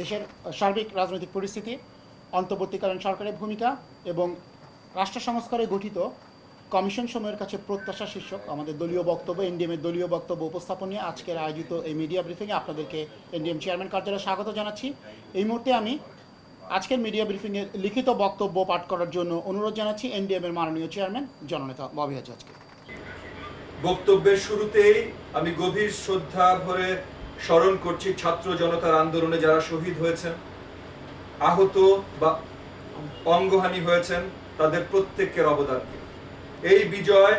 দেশের সার্বিক রাজনৈতিক পরিস্থিতি, অন্তর্বর্তীকালীন সরকারের ভূমিকা এবং রাষ্ট্র সংস্কারে গঠিত কমিশন সময়ের কাছে প্রত্যাশা শীর্ষক আমাদের দলীয় বক্তব্য, এনডিএমের দলীয় বক্তব্য উপস্থাপন নিয়ে আজকের আয়োজিত এই মিডিয়া ব্রিফিংয়ে আপনাদেরকে এনডিএম চেয়ারম্যান কার্যালয়ে স্বাগত জানাচ্ছি। এই মুহূর্তে আমি আজকের মিডিয়া ব্রিফিংয়ের লিখিত বক্তব্য পাঠ করার জন্য অনুরোধ জানাচ্ছি এনডিএমের মাননীয় চেয়ারম্যান জননেতা ববি আজকে বক্তব্যের শুরুতেই আমি গভীর শ্রদ্ধা ভরে স্মরণ করছি ছাত্র জনতার আন্দোলনে যারা শহীদ হয়েছেন, আহত বা অঙ্গহানি হয়েছেন, তাদের প্রত্যেকের অবদানকে। এই বিজয়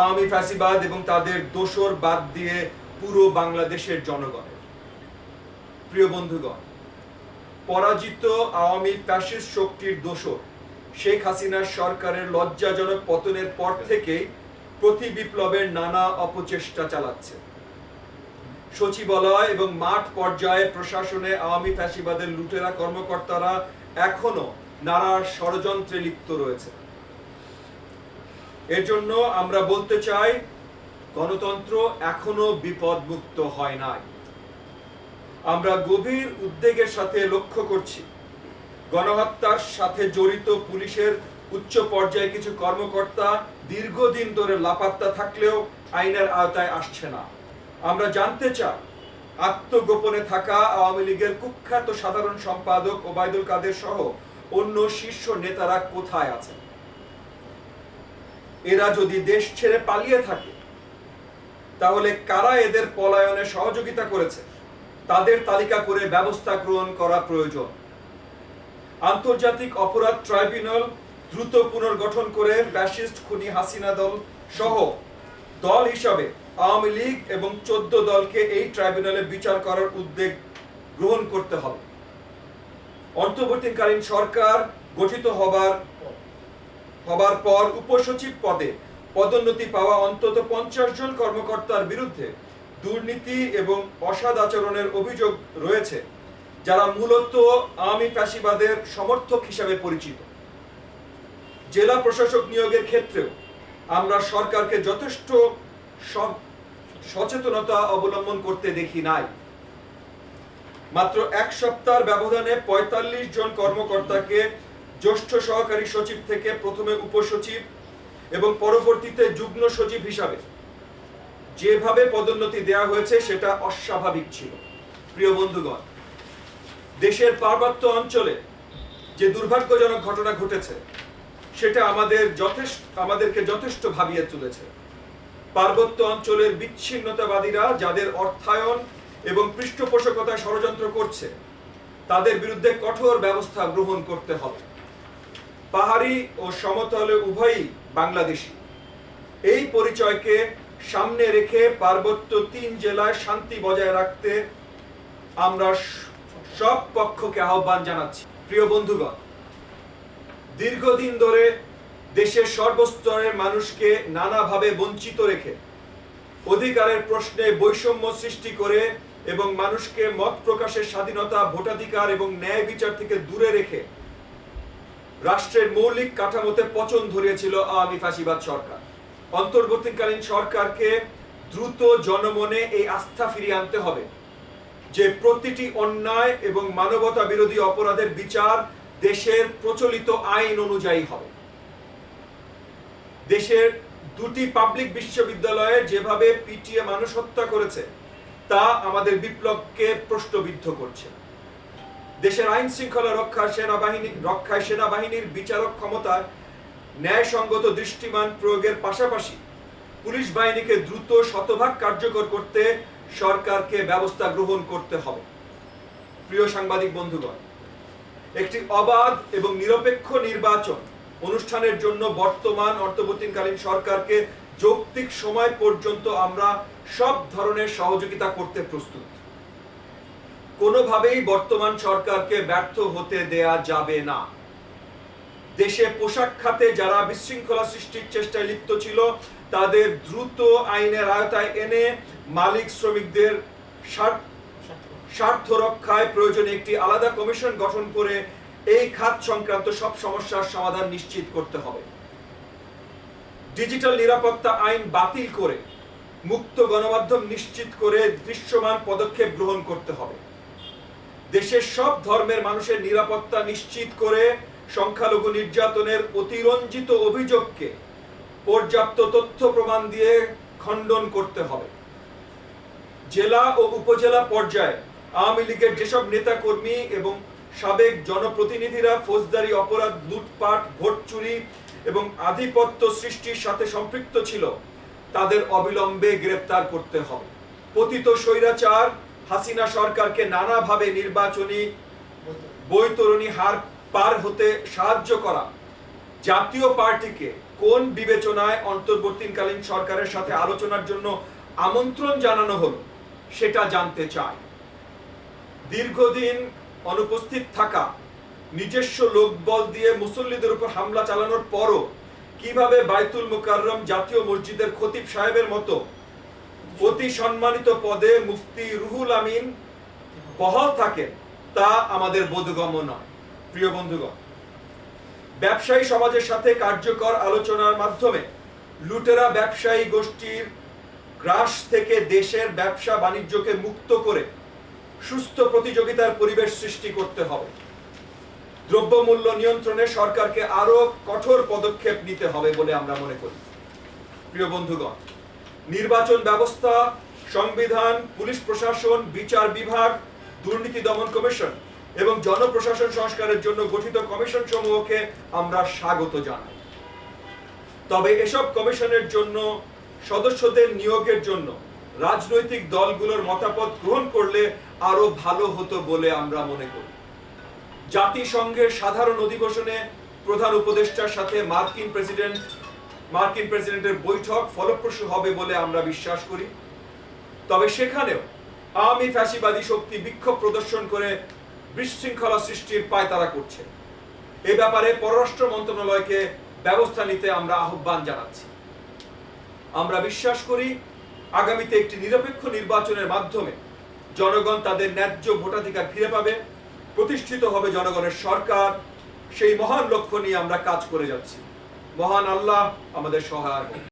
আওয়ামী ফ্যাসিবাদ এবং তাদের দোষর বাদ দিয়ে পুরো বাংলাদেশের জনগণের। প্রিয় বন্ধুগণ, পরাজিত আওয়ামী ফ্যাসিস্ট শক্তির দোসর শেখ হাসিনার সরকারের লজ্জাজনক পতনের পর থেকেই প্রতি বিপ্লবের নানা অপচেষ্টা চালাচ্ছে। সচিবালয় এবং মাঠ পর্যায়ে প্রশাসনে আওয়ামী ফ্যাসিবাদের লুটেরা কর্মকর্তারা এখনও নানা ষড়যন্ত্রে লিপ্ত রয়েছে। এর জন্য আমরা বলতে চাই, গণতন্ত্র এখনও বিপদমুক্ত হয় নাই। আমরা গভীর উদ্বেগের সাথে লক্ষ্য করছি। গণহত্যার সাথে জড়িত পুলিশের উচ্চ পর্যায়ে কিছু কর্মকর্তা দীর্ঘদিন ধরে লাপাত্তা থাকলেও আইনের আওতায় আসছে না। আমরা জানতে চাই, আত্মগোপনে থাকা আওয়ামী লীগের কুখ্যাত সাধারণ সম্পাদক ওবায়দুল কাদের সহ অন্য শীর্ষ নেতারা কোথায় আছেন? এরা যদি দেশ ছেড়ে পালিয়ে থাকে, তাহলে কারা এদের পলায়নে সহযোগিতা করেছে? তাদের তালিকা করে ব্যবস্থা গ্রহণ করা প্রয়োজন। আন্তর্জাতিক অপরাধ ট্রাইব্যুনাল দ্রুত পুনর্গঠন করে ফ্যাসিস্ট খুনি হাসিনা দল সহ দল হিসাবে আওয়ামী লীগ এবং চোদ্দ দলকে এই ট্রাইব্যুনালে বিচার করার উদ্যোগ গ্রহণ করতে হবে। অন্তর্বর্তীকালীন সরকার গঠিত হবার হবার পর উপসচিব পদে পদোন্নতি পাওয়া অন্তত পঞ্চাশ জন কর্মকর্তার বিরুদ্ধে দুর্নীতি এবং অসাদ আচরণের অভিযোগ রয়েছে, যারা মূলত আওয়ামী ফ্যাসিবাদের সমর্থক হিসাবে পরিচিত। জেলা প্রশাসক নিয়োগের ক্ষেত্রেও আমরা সরকারকে যথেষ্ট সচেতনতা অবলম্বন করতে দেখি নাই। মাত্র এক সপ্তাহের ব্যবধানে ৪৫ জন কর্মকর্তাকে জ্যেষ্ঠ সহকারী সচিব থেকে প্রথমে উপসচিব এবং পরবর্তীতে যুগ্ম সচিব হিসাবে যেভাবে পদোন্নতি দেওয়া হয়েছে সেটা অস্বাভাবিক ছিল। প্রিয় বন্ধুগণ, দেশের পার্বত্য অঞ্চলে যে দুর্ভাগ্যজনক ঘটনা ঘটেছে সেটা আমাদের যথেষ্ট, আমাদেরকে যথেষ্ট ভাবিয়ে তুলেছে। পার্বত্য অঞ্চলের বিচ্ছিন্নতাবাদীরা যাদের অর্থায়ন এবং পৃষ্ঠপোষকতায় ষড়যন্ত্র করছে, তাদের বিরুদ্ধে কঠোর ব্যবস্থা গ্রহণ করতে হবে। পাহাড়ি ও সমতলে উভয়ই বাংলাদেশি। এই পরিচয়কে সামনে রেখে পার্বত্য তিন জেলায় শান্তি বজায় রাখতে আমরা সব পক্ষকে আহ্বান জানাচ্ছি। প্রিয় বন্ধুগণ দীর্ঘদিন ধরে দেশের সর্বস্তরের মানুষকে নানাভাবে বঞ্চিত রেখে, অধিকারের প্রশ্নে বৈষম্য সৃষ্টি করে এবং মানুষকে মত প্রকাশের স্বাধীনতা, ভোটাধিকার এবং ন্যায় বিচার থেকে দূরে রেখে রাষ্ট্রের মৌলিক কাঠামোতে পচন ধরিয়েছিল আওয়ামী ফাঁসিবাদ সরকার। অন্তর্বর্তীকালীন সরকারকে দ্রুত জনমনে এই আস্থা ফিরিয়ে আনতে হবে যে প্রতিটি অন্যায় এবং মানবতা বিরোধী অপরাধের বিচার দেশের প্রচলিত আইন অনুযায়ী হবে। দেশের দুটি পাবলিক বিশ্ববিদ্যালয়ে যেভাবে পিটিএ মানুষ হত্যা করেছে, তা আমাদের বিপ্লবকে প্রশ্নবিদ্ধ করছে। দেশের আইন শৃঙ্খলা রক্ষা সেনাবাহিনী, রক্ষায় সেনাবাহিনীর বিচারক ক্ষমতায় ন্যায়সঙ্গত দৃষ্টিমান প্রয়োগের পাশাপাশি পুলিশ বাহিনীকে দ্রুত শতভাগ কার্যকর করতে সরকারকে ব্যবস্থা গ্রহণ করতে হবে। প্রিয় সাংবাদিক বন্ধুগণ একটি অবাধ এবং নিরপেক্ষ নির্বাচন অনুষ্ঠানের জন্য বর্তমান অন্তর্বর্তীকালীন সরকারকে যৌক্তিক সময় পর্যন্ত আমরা সব ধরনের সহযোগিতা করতে প্রস্তুত। কোনোভাবেই বর্তমান সরকারকে ব্যর্থ হতে দেয়া যাবে না। দেশে পোশাক খাতে যারা বিশৃঙ্খলা সৃষ্টির চেষ্টায় লিপ্ত ছিল, তাদের দ্রুত আইনের আয়তায় এনে মালিক শ্রমিকদের স্বার্থ স্বার্থ রক্ষায় প্রয়োজনে একটি আলাদা কমিশন গঠন করে এই খাত সংক্রান্ত সব সমস্যার সমাধান নিশ্চিত করতে হবে। ডিজিটাল নিরাপত্তা আইন বাতিল করে মুক্ত গণমাধ্যম নিশ্চিত করে দৃশ্যমান পদক্ষেপ গ্রহণ করতে হবে। দেশের সব ধর্মের মানুষের নিরাপত্তা নিশ্চিত করে সংখ্যালঘু নির্যাতনের অতিরঞ্জিত অভিযোগকে পর্যাপ্ত তথ্য প্রমাণ দিয়ে খণ্ডন করতে হবে। জেলা ও উপজেলা পর্যায়ে আওয়ামী লীগের যেসব নেতাকর্মী এবং সাবেক জনপ্রতিনিধিরা ফৌজদারি অপরাধ, লুটপাট, ভোট চুরি এবং আধিপত্য সৃষ্টির সাথে সম্পৃক্ত ছিল, তাদের অবিলম্বে গ্রেপ্তার করতে হবে। পতিত স্বৈরাচার হাসিনা সরকারকে নানাভাবে নির্বাচনী বৈতরণী হার পার হতে সাহায্য করা। জাতীয় পার্টিকে কোন বিবেচনায় অন্তর্বর্তীকালীন সরকারের সাথে আলোচনার জন্য আমন্ত্রণ জানানো হলো, সেটা জানতে চাই। দীর্ঘদিন অনুপস্থিত থাকা নিজস্ব লোকবল দিয়ে মুসল্লিদের উপর হামলা চালানোর পরও কীভাবে বাইতুল মুকাররম জাতীয় মসজিদের খতিব সাহেবের মতো অতি সম্মানিত পদে মুফতি রুহুল আমিন বহাল থাকেন, তা আমাদের বোধগম্য নয়। প্রিয় বন্ধুগণ, ব্যবসায়ী সমাজের সাথে কার্যকর আলোচনার মাধ্যমে লুটেরা ব্যবসায়ী গোষ্ঠীর গ্রাস থেকে দেশের ব্যবসা বাণিজ্যকে মুক্ত করে সুস্থ প্রতিযোগিতার পরিবেশ সৃষ্টি করতে হবে। দ্রব্যমূল্য নিয়ন্ত্রণে সরকারকে আরও কঠোর পদক্ষেপ নিতে হবে বলে আমরা মনে করি। প্রিয় বন্ধুগণ, নির্বাচন ব্যবস্থা, সংবিধান, পুলিশ প্রশাসন, বিচার বিভাগ, দুর্নীতি দমন কমিশন এবং জনপ্রশাসন সংস্কারের জন্য গঠিত কমিশন সমূহকে আমরা স্বাগত জানাই। তবে এসব কমিশনের জন্য, সদস্যদের নিয়োগের জন্য রাজনৈতিক দলগুলোর মতামত গ্রহণ করলে আরও ভালো হতো বলে আমরা মনে করি। জাতিসংঘের সাধারণ অধিবেশনে প্রধান উপদেষ্টার সাথে মার্কিন প্রেসিডেন্ট, মার্কিন প্রেসিডেন্টের বৈঠক ফলপ্রসূ হবে বলে আমরা বিশ্বাস করি। তবে সেখানেও আওয়ামী ফ্যাসিবাদী শক্তি বিক্ষোভ প্রদর্শন করে বিশৃঙ্খলা সৃষ্টির পায়তারা করছে। এ ব্যাপারে পররাষ্ট্র মন্ত্রণালয়কে ব্যবস্থা নিতে আমরা আহ্বান জানাচ্ছি। আমরা বিশ্বাস করি, আগামীতে একটি নিরপেক্ষ নির্বাচনের মাধ্যমে জনগণ তাদের ন্যায্য ভোটাধিকার ফিরে পাবে, প্রতিষ্ঠিত হবে জনগণের সরকার। সেই মহান লক্ষ্য নিয়ে আমরা কাজ করে যাচ্ছি। মহান আল্লাহ আমাদের সহায়